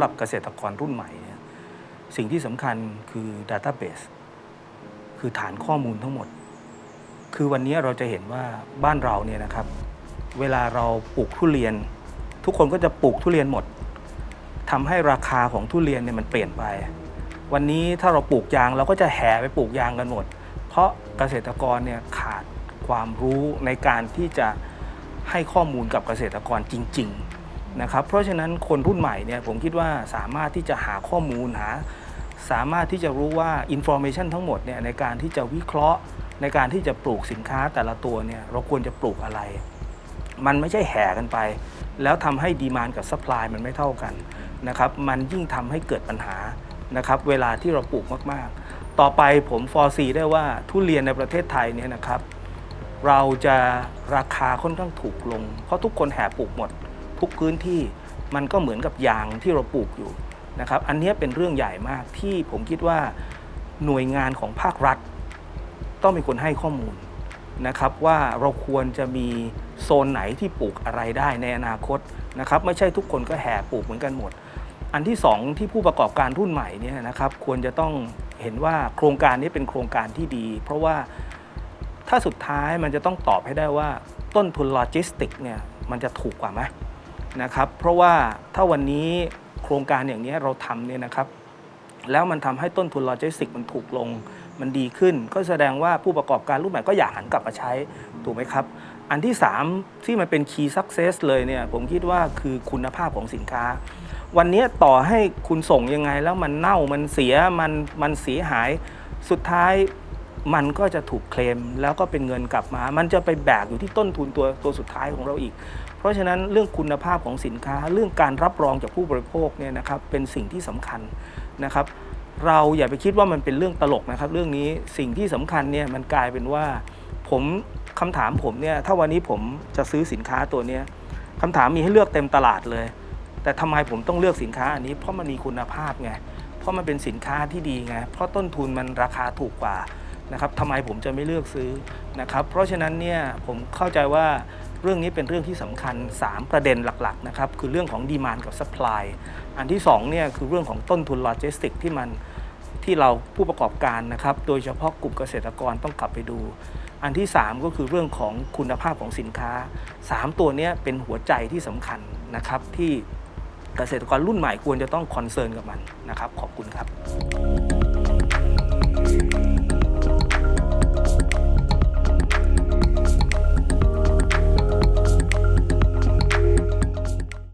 หรับเกษตรกรรุ่นใหม่เนี่ยสิ่งที่สำคัญคือ Database คือฐานข้อมูลทั้งหมด คือวันนี้เราจะเห็นว่าบ้านเราเนี่ยนะครับ เวลาเราปลูกทุเรียน ทุกคนก็จะปลูกทุเรียนหมดทำให้ราคาของทุเรียนเนี่ยมันเปลี่ยนไป วันนี้ถ้าเราปลูกยางเราก็จะแห่ไปปลูกยางกันหมด เพราะเกษตรกรเนี่ยขาดความรู้ในการที่จะให้ข้อมูลกับเกษตรกรจริง ๆ นะครับเพราะฉะนั้นคนรุ่นใหม่เนี่ยผมคิดว่าสามารถที่จะหาข้อมูลหา สามารถที่จะรู้ว่าอินโฟ a t ชันทั้งหมดเนี่ยในการที่จะวิเคราะห์ ในการที่จะปลูกสินค้าแต่ละตัวเนี่ยเราควรจะปลูกอะไร มันไม่ใช่แห่กันไป แล้วทำให้ดีมานกับซัพพลายมันไม่เท่ากันนะครับมันยิ่งทำให้เกิดปัญหานะครับเวลาที่เราปลูกมากๆ ต่อไปผมฟอร์ซีได้ว่าทุเรียนในประเทศไทยเนี่ยนะครับเราจะราคาค่อนข้างถูกลง เพราะทุกคนแห่ปลูกหมด ทุกพื้นที่มันก็เหมือนกับยางที่เราปลูกอยู่นะครับอันนี้เป็นเรื่องใหญ่มากที่ผมคิดว่าหน่วยงานของภาครัฐ ต้องเป็นคนให้ข้อมูลนะครับว่าเราควรจะมีโซนไหนที่ปลูกอะไรได้ในอนาคตนะครับไม่ใช่ทุกคนก็แห่ปลูกเหมือนกันหมด อันที่สองที่ผู้ประกอบการรุ่นใหม่เนี่ยนะครับควรจะต้องเห็นว่าโครงการนี้เป็นโครงการที่ดี เพราะว่าถ้าสุดท้ายมันจะต้องตอบให้ได้ว่าต้นทุนโลจิสติกเนี่ยมันจะถูกกว่าไหม นะครับ เพราะว่าถ้าวันนี้โครงการอย่างนี้เราทำเนี่ยนะครับ แล้วมันทำให้ต้นทุนโลจิสติกมันถูกลง มันดีขึ้น ก็แสดงว่าผู้ประกอบการรุ่นใหม่ก็อยากหันกลับมาใช้ถูกไหมครับ อันที่ 3 ที่มันเป็น key success เลยเนี่ยผมคิดว่าคือคุณภาพของสินค้า วันนี้ต่อให้คุณส่งยังไงแล้วมันเน่ามันเสียมันมันเสียหายสุดท้าย มันก็จะถูกเคลมแล้วก็เป็นเงินกลับมา มันจะไปแบกอยู่ที่ต้นทุนตัวตัวสุดท้ายของเราอีก เพราะฉะนั้นเรื่องคุณภาพของสินค้า เรื่องการรับรองจากผู้บริโภคเนี่ยนะครับเป็นสิ่งที่สำคัญนะครับ เราอย่าไปคิดว่ามันเป็นเรื่องตลกนะครับ เรื่องนี้สิ่งที่สำคัญเนี่ยมันกลายเป็นว่า ผมคำถามผมเนี่ยถ้าวันนี้ผมจะซื้อสินค้าตัวเนี้ยคำถามมีให้เลือกเต็มตลาดเลย แต่ทำไมผมต้องเลือกสินค้าอันนี้เพราะมันมีคุณภาพไงเพราะมันเป็นสินค้าที่ดีไงเพราะต้นทุนมันราคาถูกกว่า นะครับทำไมผมจะไม่เลือกซื้อนะครับ เพราะฉะนั้นเนี่ยผมเข้าใจว่าเรื่องนี้เป็นเรื่องที่สำคัญ 3 ประเด็นหลักๆนะครับคือเรื่องของดีมานกับซัพพลายอันที่2เนี่ยคือเรื่องของต้นทุนโลจิสติกที่มันที่เราผู้ประกอบการนะครับ โดยเฉพาะกลุ่มเกษตรกรต้องกลับไปดู อันที่ 3 ก็คือเรื่องของคุณภาพของสินค้า 3 ตัวนี้เป็นหัวใจที่สำคัญนะครับที่เกษตรกรรุ่นใหม่ควรจะต้องคอนเซิร์นกับมันนะครับ ขอบคุณครับ